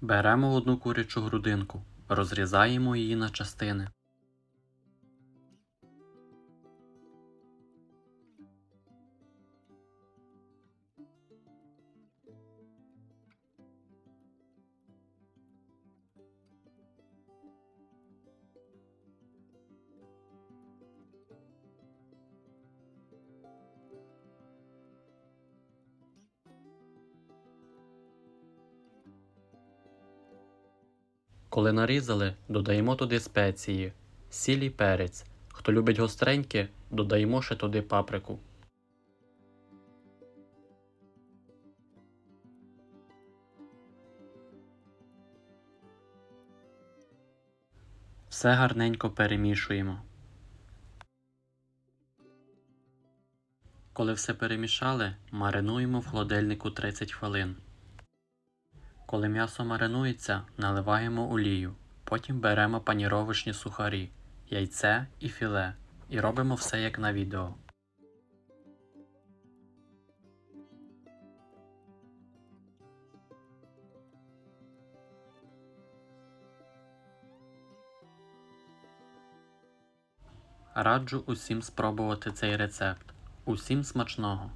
Беремо одну курячу грудинку, розрізаємо її на частини. Коли нарізали, додаємо туди спеції, сіль і перець. Хто любить гостреньке, додаємо ще туди паприку. Все гарненько перемішуємо. Коли все перемішали, маринуємо в холодильнику 30 хвилин. Коли м'ясо маринується, наливаємо олію. Потім беремо паніровочні сухарі, яйце і філе і робимо все як на відео. Раджу усім спробувати цей рецепт. Усім смачного!